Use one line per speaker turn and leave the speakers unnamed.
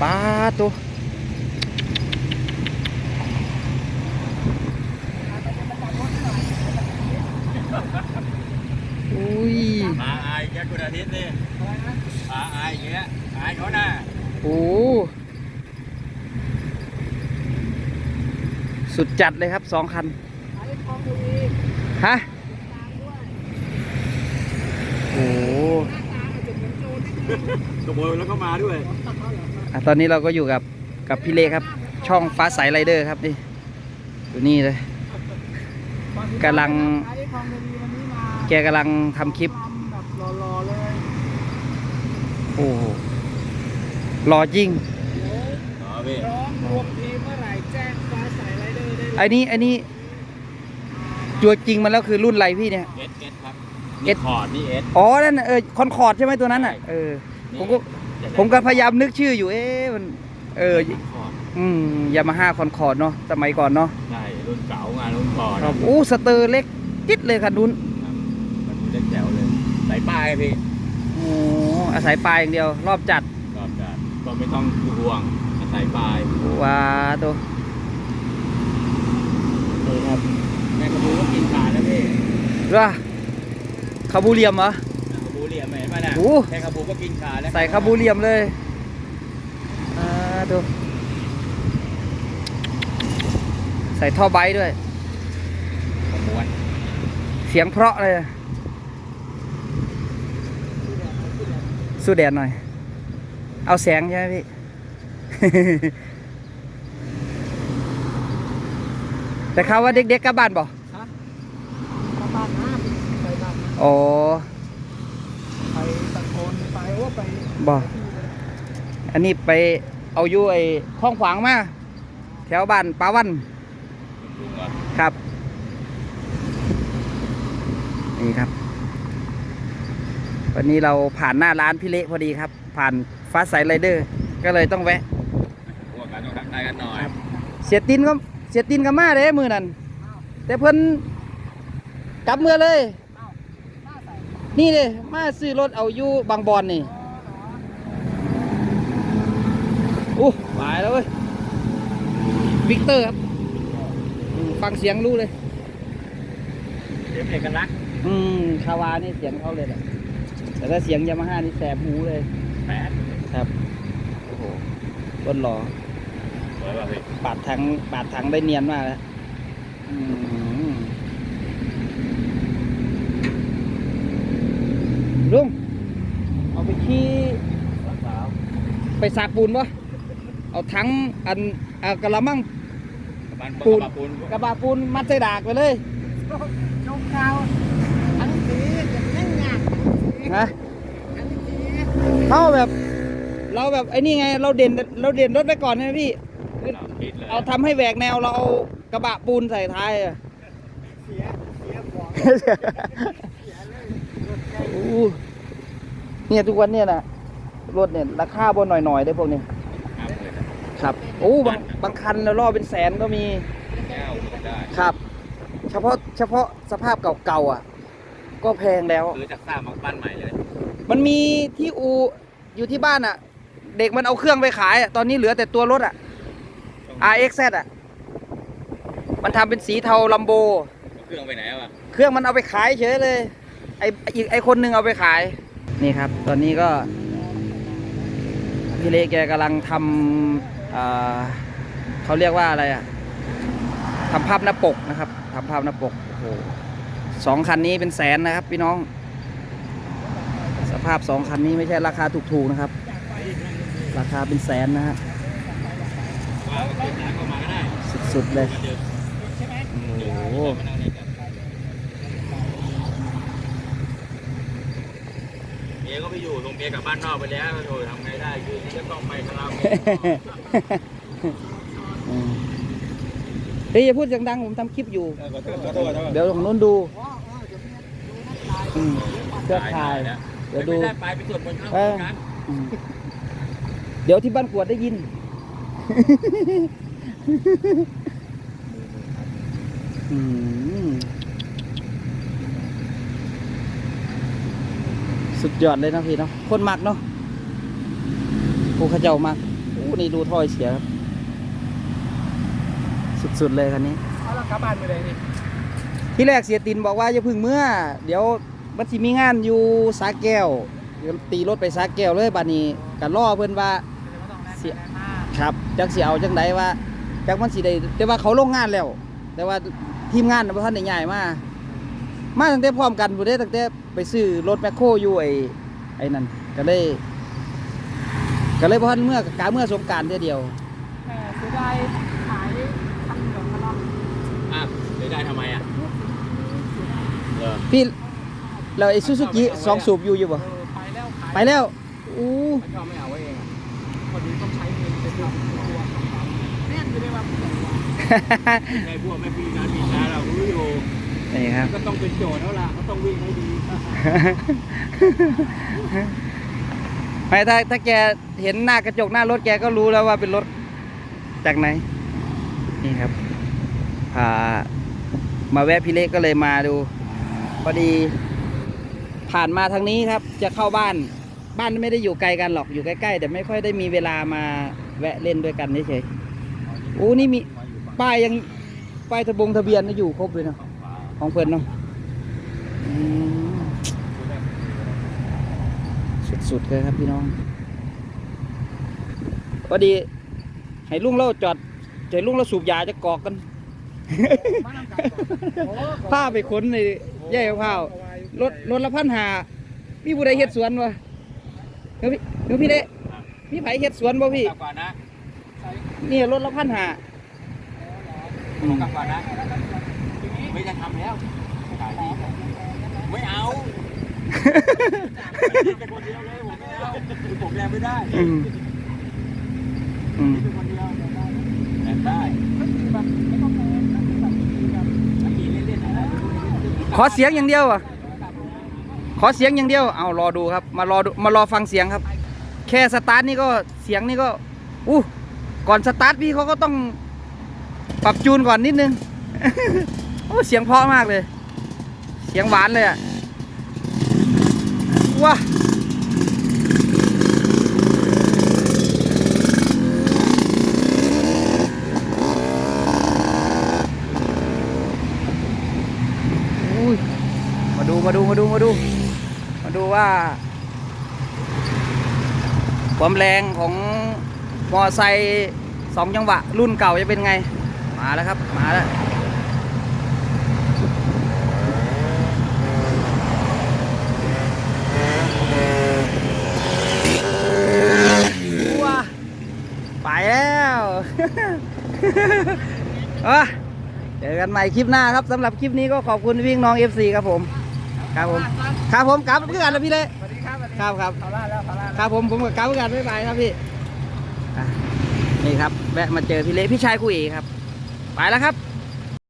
ป้าตัวอุ้ย
มาอายแกคุณอาทิตย์นี่มาอายอย่างเงี้ยอายเขาหน้า
โอ้สุดจัดเลยครับสองคันฮะโอ้
ขโมยแล้วก็มาด้วย
อะ ตอนนี้เราก็อยู่กับกับพี่เล็กครับ ช่องฟ้าใสไรเดอร์ครับนี่อยู่นี่เลยกำลัง แกกำลังทำคลิป
แบบรอๆเลย
โอ้โหรอจริง
อ๋อพี่
ร้องรวมทีมเมื่อไหร่แจ้งฟ้าใสไรเดอร์ได้เลย
ไอ้นี่ไอ้นี่ตัวจริงมันแล้วคือรุ่นอะไรพี่เนี่ย
เอสเอสครับ
เอ
นี่
ส
คอร์ดนี่เอส
อ๋อนั่นน่ะเออคอนคอร์ดใช่ไหมตัวนั้นอะเออผมก็ผ มก็พยายามนึกชื่ออยู่เอ๊ะมันเออ
คอร์ด
อืมยามาฮ่าคอนคอร์ดเนาะสมัยก่อนเนาะ
ใช่รุ่นเก่างานรุ่นก่อน
ครับอู้สเตอร์เล็กจิดเลยคันนู้น
ครับมันเล็กแจ๋วเลยสายป้ายพี่
โอ้อาศัยปลายอย่างเดียว รอบจัด
ก็จะก็ไม่ต้องห่วงสายป้าย
ว้าตัวนี่ครับ
แม่กระบูก็กินขาดแล้วพี่
ว่าคาบูเรียมเหรอ
แม่กระบูเหลี่ยมเห็นไห มน่ะ
โอ้
แค่กระบูก็กินขาดแล้ว
ใส่คาบูเรียมเลยอ่าดู ใส่ท่อไบค์ด้วย
ขมวน
เสียงเพราะเลย สู้แดดหน่อย เอาแสงใช่ไหมพี่ แต่เขาวว่าเด็กๆกลับบ้านบ่
ฮะมาบ้านน้ำไปบ้านน้
อ๋อำ
ไปตะโกน ไปว่าไป
บ่อันนี้ไปเอาอยู่ไอ้ข้องขวางมาแถวบ้านปาวัน
ลุงเหรอ
ครับนี่ครับ วันนี้เราผ่านหน้าร้านพี่เละพอดีครับ ผ่านฟ้าใสไรเดอร์ ก็เลยต้องแวะ
พวกกันต้องทักทายกันหน่อย
เสียตินก็เสียตินก็มาเด้มือนั่นแต่เพิ่นกลับเมื่อเลย นี่เลยมาซื้อรถเอาอยู่บางบอนนี่ อู้ตายแล้วเว้ยวิกเตอร์ครับอืมฟังเสียงรู้เลย
เดี๋ยวเอกลักษณ์
อืมคาวานี่เสียงเขาเลยแหละแต่ถ้าเสียงยามาฮ่านี่แสบหูเลย
แปด
ครับโอ้โหต้นหล่อ
สวยป่ะพี่
ปาดถังปาดถังได้เนียนมากแล้วอืมลุงเอาไปขี้
สาว
ไปสาปูนปะ เอาถังอันเอากระมัง
บ้าน
ปูน
ปูน
กระบะปูนมัดใส่ดากไปเลย
ชมข่าวอันสีอย่างนั่งหยาบ
นะ
อันสี
เขาแบบเราแบบไอ้นี่ไงเราเด่นเราเด่นรถไปก่อนนะพี่คือ
ปิดเลย
เอาทำให้แหวกแนวเราเอากระบะปูนใส่ท้ายอะ
เสียเสียของ
อู้เนี่ยทุกวันเนี่ยนะรถเนี่ยราคาบนหน่อยๆได้พวกนี้
ครับเลย
ครับโอ้บางบางคันแล้วล่อเป็นแสนก็มี
แก้วก็ได้
ครับ เฉพาะเฉพาะสภาพเก่าๆอะ ก็แพงแล้ว
ซื้อจากสร้างมาบ้านใหม่เลย
มันมีที่อูอยู่ที่บ้านอะ เด็กมันเอาเครื่องไปขายอะตอนนี้เหลือแต่ตัวรถอะ RXZ อะ มันทำเป็นสีเทาลัมโบ
เครื่องไปไหนวะ
เครื่องมันเอาไปขายเฉยเลยไออีกไอคนหนึงเอาไปขายนี่ครับ ตอนนี้ก็พี่เล็กแกกำลังทำอ่า เขาเรียกว่าอะไรอะทำภาพหน้าปกนะครับทำภาพหน้าปกโอ้โหสองคันนี้เป็นแสนนะครับ พี่น้อง สภาพสองคันนี้ไม่ใช่ราคาถูกๆนะครับ ราคาเป็นแสนนะฮะสุดๆเลยโอ้โห
มานั่งเล่นกันเมี ยก็ไปอยู่ตรงเมียกลับบ้านนอกไปแล้วโถทำไงได้คือจะต้องไปคาราโอเกะ
อืมเฮ้ยอย่าพูดเสียงดังผมทำคลิปอยู่
ขอโทษขอโทษขอโทษ
เดี๋ยวของนู้นดู
ว่าว่าเดี๋ยวมีดูนัดไลน์
อืมเพื่อถ่าย
นะ
เดี๋ยวดู
ไม่ได้ไปไปตรวจคนเข้า
เอ
โคร
อ
งการ
อืมเดี๋ยวที่บ้านกวดได้ยิน อืม สุดยอดเลยนะพี่เนาะคนมักเนาะผู้เขาเจ้ามักโอ้นี่ดูถ้อยเสียครับ สุดๆเลยคันนี้
เอาเรากลับบ้านไปเลยนี่
ที่แรกเสียตินบอกว่าอย่าพึ่งเมื่อ เดี๋ยวมันสิมีงานอยู่สาแก้วเดี๋ยวตีรถไปสาแก้วเลยบัดนี้กันล่อเพื่อนว่าเสียครับจักสิเอาจังไดว่าจักมันสิได้แต่ว่าเขาลงงานแล้ว แต่ว่าทีมงานน่ะบ่ทันได้ย้ายมา มาตั้งแต่พร้อมกันบ่ได้ตั้งแต่ไปซื้อรถแมคโครอยู่ไอ้ไอ้นั่นก็เลยก็เลยบ่ทันเมื่อกะเมื่อสงกรารเดียวเดียว
แหมเสียดายขายคันกับคันละ
อะเสียดายทำไมอะเออ
พี่แล้วไอ้ซูซูกิสองสูบอยู่อยู่บ่
เออไปแล้วขาย
ไปแล้วอู้
ชอบไม่เอาไว้เองอะ
พอดีต้องใช้เงินไปทำตัวแน่นอยู่เลยว่า
ในพวกแม่พี่นะพี่ชาเรารู้อยู่
นี่ครับ
ก็ต้องเป็นโจทย์แล้วล่ะเขาต้องวิ่งให้ดี
ไม่ถ้าถ้าแกเห็นหน้ากระจกหน้ารถแกก็รู้แล้วว่าเป็นรถจากไหน นี่ครับพามาแวะพี่เล็กก็เลยมาดูพอดีผ่านมาทางนี้ครับ จะเข้าบ้านบ้านไม่ได้อยู่ไกลกันหรอกอยู่ใกล้ๆแต่ไม่ค่อยได้มีเวลามาแวะเล่นด้วยกันเฉยๆโอ้นี่มีป้ายยังป้ายทะบงทะเบียนอยู่ครบเลยเนาะ ของเพื่อนเนาะอืมสุดๆเลยครับพี่น้องพอดี ให้ลุงเราจอดใจลุงเราสูบยาจะกอกกัน
มานั่งกันก่อนโอ้
ผ้าไปขนในแย่ข้าวรถรถละพันหามีผู้ใดเฮ็ดสวนวะเดี๋ยวพี่เดี๋ยวพี่เด้มีไผเฮ็ดสวนบ่พี่
กลับก่อนนะ
นี่รถละพันหา
ผมกลับก่อนนะ ไม่จะทำแล้วขายดีไม่เอาเป็นคนเดียวเลยผมไม่เอาผมแรงไม่ได้
อืมอืม
เป็นคนเดียวแรงได้
แบบไม่ต้องแพงนะแบบแบบ
ถ้ามีเล่นๆอะไร
ขอเสียงอย่างเดียวอะขอเสียงอย่างเดียว เอารอดูครับ มารอดูมารอฟังเสียงครับ แค่สตาร์ทนี่ก็เสียงนี่ก็อู้ก่อนสตาร์ทพี่เขาก็ต้องปรับจูนก่อนนิดนึง โอ้เสียงเพราะมากเลย เสียงหวานเลยอะว้าอุ้ยมาดูมาดูมาดูมาดู มาดูว่า ความแรงของมอไซค์สองจังหวะ รุ่นเก่าจะเป็นไง มาแล้วครับ มาแล้วาไปแล้ว อะเจอกันใหม่คลิปหน้าครับสำหรับคลิปนี้ก็ขอบคุณพี่น้อง FC ครับผม ครับผม ครับผมกลับเพื่อนแล้วพี่เละ
สวัสดีครับสวัสดี
ครับครับ
ขอลาแล้วขอลาแล้ว
ครับผมผมกับกลับเพื่อนบ๊ายบายครับพี่อะนี่ครับแวะมาเจอพี่เละพี่ชายคุยครับ ไปแล้วครับ